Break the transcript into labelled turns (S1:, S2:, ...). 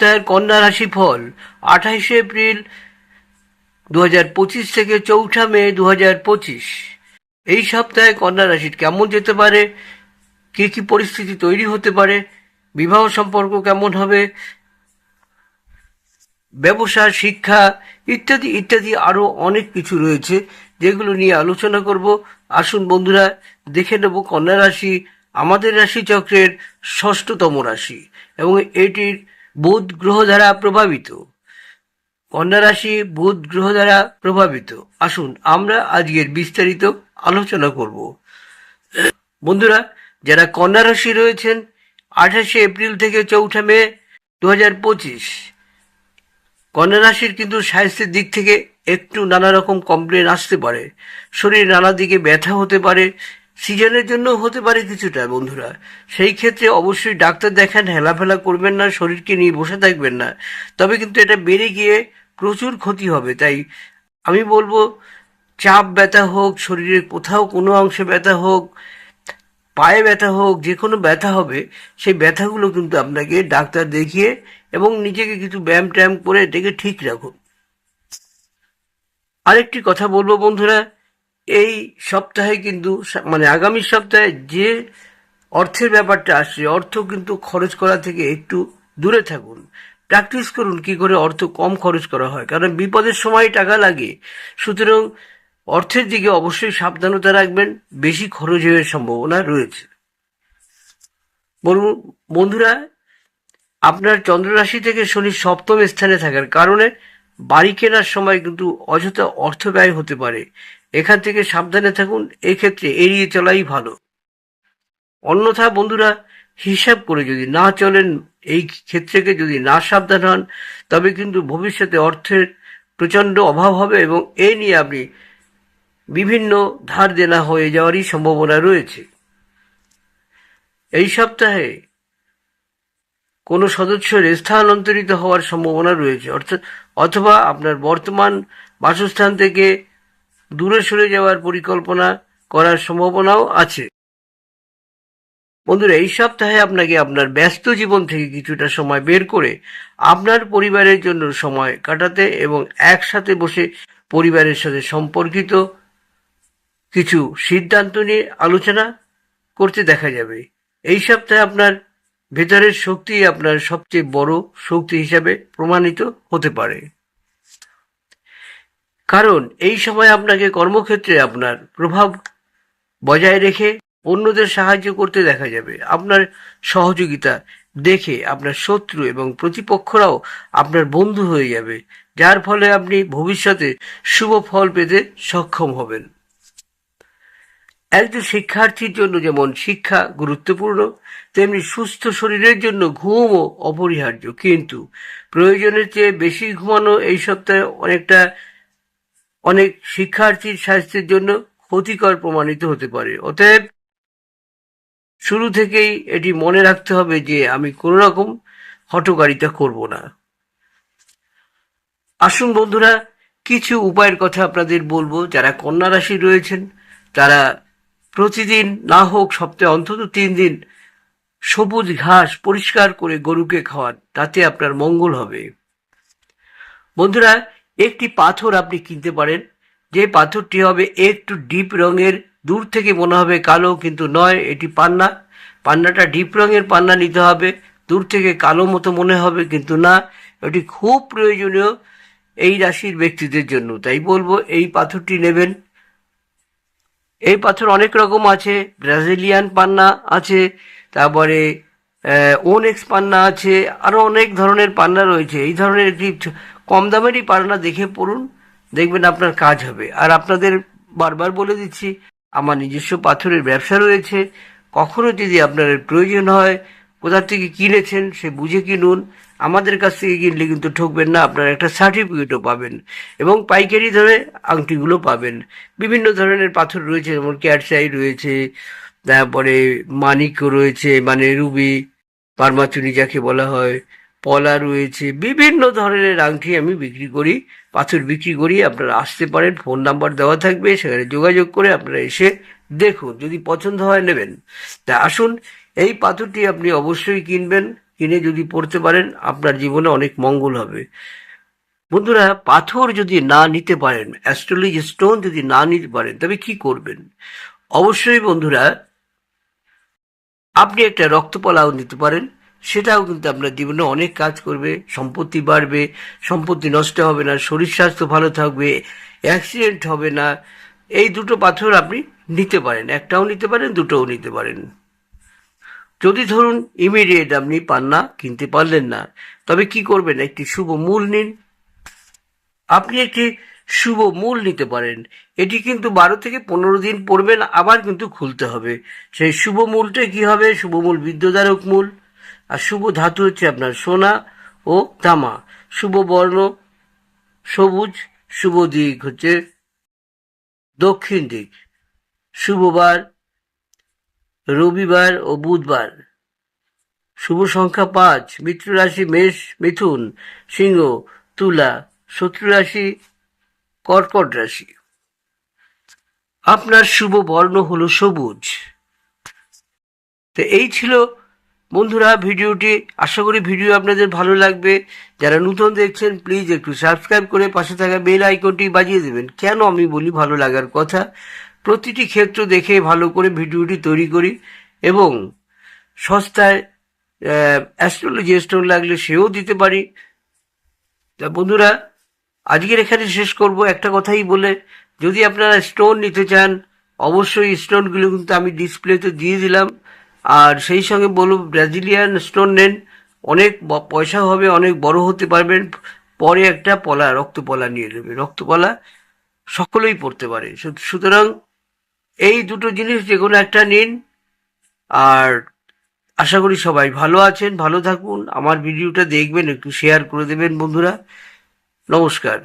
S1: সপ্তাহের কন্যা রাশি ফল আঠাইশে এপ্রিল দু হাজার পঁচিশ থেকে চৌঠা মে দু হাজার পঁচিশ। এই সপ্তাহে কন্যা রাশির কেমন যেতে পারে? কি কি পরিস্থিতি তৈরি হতে পারে? বিবাহ সম্পর্ক কেমন হবে? ব্যবসা, শিক্ষা ইত্যাদি ইত্যাদি আরও অনেক কিছু রয়েছে যেগুলো নিয়ে আলোচনা করব। আসুন বন্ধুরা, দেখে নেব কন্যা রাশি, আমাদের রাশি চক্রের ষষ্ঠতম রাশি এবং এটির বুধ গ্রহ দ্বারা প্রভাবিত। কন্যা রাশি বুধ গ্রহ দ্বারা প্রভাবিত। আসুন, আমরা আজকের বিস্তারিত আলোচনা করব। বন্ধুরা, যারা কন্যা রাশি রয়েছেন, আঠাশে এপ্রিল থেকে চৌঠা মে দু হাজার পঁচিশ। কন্যা রাশির কিন্তু স্বাস্থ্যের দিক থেকে একটু নানা রকম কমপ্লেন আসতে পারে। শরীর নানা দিকে ব্যথা হতে পারে সিজনের জন্য হতে পারে কিছুটা, বন্ধুরা। সেই ক্ষেত্রে অবশ্যই ডাক্তার দেখান, হেলাফেলা করবেন না, শরীরকে নিয়ে বসে থাকবেন না। তবে কিন্তু এটা বেড়ে গিয়ে প্রচুর ক্ষতি হবে। তাই আমি বলব, চাপ ব্যথা হোক শরীরের কোথাও কোনো অংশে ব্যথা হোক, পায়ে ব্যথা হোক যে কোনো ব্যথা হবে, সেই ব্যথাগুলো কিন্তু আপনাকে ডাক্তার দেখিয়ে এবং নিজেকে কিছু ব্যায়াম ট্যায়াম করে এটাকে ঠিক রাখুন। আরেকটি কথা বলব, বন্ধুরা। এই সপ্তাহে কিন্তু মানে আগামী সপ্তাহে যে অর্থের ব্যাপারটা আসছে, অর্থ কিন্তু খরচ করা থেকে একটু দূরে থাকুন। প্র্যাকটিস করুন কি করে অর্থ কম খরচ করা হয়। কারণ বিপদের সময় টাকা লাগে। সুতরাং অর্থের দিকে অবশ্যই সাবধানতা রাখবেন। বেশি খরচ হওয়ার সম্ভাবনা রয়েছে। বলুন বন্ধুরা, আপনার চন্দ্ররাশি থেকে শনি সপ্তম স্থানে থাকার কারণে বাড়ি কেনার সময় কিন্তু অযথা অর্থ ব্যয় হতে পারে। এখান থেকে সাবধানে থাকুন, এক্ষেত্রে এড়িয়ে চলাই ভালো। অন্যথা বন্ধুরা, হিসাব করে যদি না চলেন, এই ক্ষেত্রকে যদি না সাবধান হন, তবে কিন্তু ভবিষ্যতে অর্থের প্রচণ্ড অভাব হবে এবং এ নিয়ে আপনি বিভিন্ন ধার দেনা হয়ে যাওয়ারই সম্ভাবনা রয়েছে। এই সপ্তাহে কোনো সদস্যের স্থানান্তরিত হওয়ার সম্ভাবনা রয়েছে অর্থাৎ অথবা আপনার বর্তমান বাসস্থান থেকে দূরে সরে যাওয়ার পরিকল্পনা করার সম্ভাবনাও আছে। বন্ধুরা, এই সপ্তাহে আপনাকে আপনার ব্যস্ত জীবন থেকে কিছুটা সময় বের করে আপনার পরিবারের জন্য সময় কাটাতে এবং একসাথে বসে পরিবারের সাথে সম্পর্কিত কিছু সিদ্ধান্ত নিয়ে আলোচনা করতে দেখা যাবে। এই সপ্তাহে আপনার ভেতরের শক্তি আপনার সবচেয়ে বড় শক্তি হিসাবে প্রমাণিত হতে পারে। কারণ এই সময় আপনাকে কর্মক্ষেত্রে আপনার প্রভাব বজায় রেখে অন্যদের সাহায্য করতে দেখা যাবে। আপনার সহযোগিতা দেখে আপনার শত্রু এবং প্রতিপক্ষরাও আপনার বন্ধু হয়ে যাবে, যার ফলে আপনি ভবিষ্যতে শুভ ফল পেতে সক্ষম হবেন। একজন শিক্ষার্থীর জন্য যেমন শিক্ষা গুরুত্বপূর্ণ, তেমনি সুস্থ শরীরের জন্য ঘুমও অপরিহার্য। কিন্তু প্রয়োজনের চেয়ে বেশি ঘুমানো এই সপ্তাহে অনেকটা অনেক শিক্ষার্থীর স্বাস্থ্যের জন্য ক্ষতিকর প্রমাণিত হতে পারে। অতএব শুরু থেকেই এটি মনে রাখতে হবে যে আমি কোনো রকম হটকারিতা করব না। আসুন বন্ধুরা, কিছু উপায়ের কথা আপনাদের বলব। যারা কন্যা রাশি রয়েছেন, তারা প্রতিদিন না হোক সপ্তাহে অন্তত তিন দিন সবুজ ঘাস পরিষ্কার করে গরুকে খাওয়ান, তাতে আপনার মঙ্গল হবে। বন্ধুরা একটি পাথর আপনি কিনতে পারেন। যে পাথরটি হবে একটু ডিপ রঙের, দূর থেকে মনে হবে কালো কিন্তু নয়, এটি পান্না। পান্নাটা ডিপ রঙের পান্না নিতে হবে, দূর থেকে কালো মতো মনে হবে কিন্তু না। এটি খুব প্রয়োজনীয় এই রাশির ব্যক্তিদের জন্য, তাই বলব এই পাথরটি নেবেন। এই পাথর অনেক রকম আছে, ব্রাজিলিয়ান পান্না আছে, তারপরে ওনেক্স পান্না আছে আরও অনেক ধরনের পান্না রয়েছে। এই ধরনের একটি কম দামেরই পান্না দেখে পড়ুন, দেখবেন আপনার কাজ হবে। আর আপনাদের বারবার বলে দিচ্ছি, আমার নিজস্ব পাথরের ব্যবসা রয়েছে, কখনো যদি আপনার প্রয়োজন হয় কোথা থেকে কিনেছেন সে বুঝে কিনুন। আমাদের কাছ থেকে কিনলে কিন্তু ঠকবেন না, আপনারা একটা সার্টিফিকেটও পাবেন এবং পাইকারি ধরে আংটিগুলো পাবেন। বিভিন্ন ধরনের পাথর রয়েছে, যেমন ক্যাটসাই রয়েছে, তারপরে মানিকও রয়েছে মানে রুবি, পারমাচুনি যাকে বলা হয়। পলা রয়েছে, বিভিন্ন ধরনের আংটি আমি বিক্রি করি, পাথর বিক্রি করি, আপনারা আসতে পারেন, ফোন নাম্বার দেওয়া থাকবে, সেখানে যোগাযোগ করে আপনারা এসে দেখুন, যদি পছন্দ হয় নেবেন। তা আসুন, এই পাথরটি আপনি অবশ্যই কিনবেন, কিনে যদি পড়তে পারেন, আপনার জীবনে অনেক মঙ্গল হবে। বন্ধুরা, পাথর যদি না নিতে পারেন, অ্যাস্ট্রোলজি স্টোন যদি না নিতে পারেন, তবে কি করবেন? অবশ্যই বন্ধুরা, আপনি একটা রক্তপলাও নিতে পারেন সেটাও কিন্তু আপনার জীবনে অনেক কাজ করবে, সম্পত্তি বাড়বে, সম্পত্তি নষ্ট হবে না, শরীর স্বাস্থ্য ভালো থাকবে অ্যাক্সিডেন্ট হবে না। এই দুটো পাথর আপনি নিতে পারেন, একটাও নিতে পারেন, দুটোও নিতে পারেন। যদি ধরুন ইমিডিয়েট আপনি পান না, কিনতে পারলেন না, তবে কি করবেন? একটি শুভ মূল নিন। আপনি একটি শুভ মূল নিতে পারেন। এটি কিন্তু বারো থেকে পনেরো দিন পড়বেন আবার কিন্তু খুলতে হবে। সেই শুভ মূলটা কি হবে? শুভ মূল বিদ্যুদারক মূল। আর শুভ ধাতু হচ্ছে আপনার সোনা ও তামা। শুভ বর্ণ, সবুজ, শুভ দিক হচ্ছে দক্ষিণ দিক। শুভবার, রবিবার ও বুধবার। শুভ সংখ্যা পাঁচ মিত্র রাশি মেষ, মিথুন, সিংহ, তুলা শত্রু রাশি কর্কট রাশি। আপনার শুভ বর্ণ হলো সবুজ। তো এই ছিল বন্ধুরা, ভিডিওটি, আশা করি ভিডিও আপনাদের ভালো লাগবে। যারা নতুন দেখছেন প্লিজ একটু সাবস্ক্রাইব করে পাশে থাকা বেল আইকনটি বাজিয়ে দেবেন। কেন আমি বলি ভালো লাগার কথা? প্রতিটি ক্ষেত্র দেখে ভালো করে ভিডিওটি তৈরি করি এবং সস্তায় অ্যাস্ট্রোলজি স্টোন লাগলে সেও দিতে পারি। তা বন্ধুরা, আজকের এখানে শেষ করব। একটা কথাই বলে, যদি আপনারা স্টোন নিতে চান, অবশ্যই স্টোনগুলো কিন্তু আমি ডিসপ্লেতে দিয়ে দিলাম। আর সেই সঙ্গে বলব ব্রাজিলিয়ান স্টোন নেন, অনেক পয়সা হবে, অনেক বড় হতে পারবেন। পরে একটা পলা, রক্তপলা নিয়ে নেবে। রক্তপলা সকলেই পড়তে পারে। সুতরাং এই দুটো জিনিস যে কোনো একটা নিন। আর আশা করি সবাই ভালো আছেন, ভালো থাকুন। আমার ভিডিওটা দেখবেন, একটু শেয়ার করে দেবেন বন্ধুরা। নমস্কার।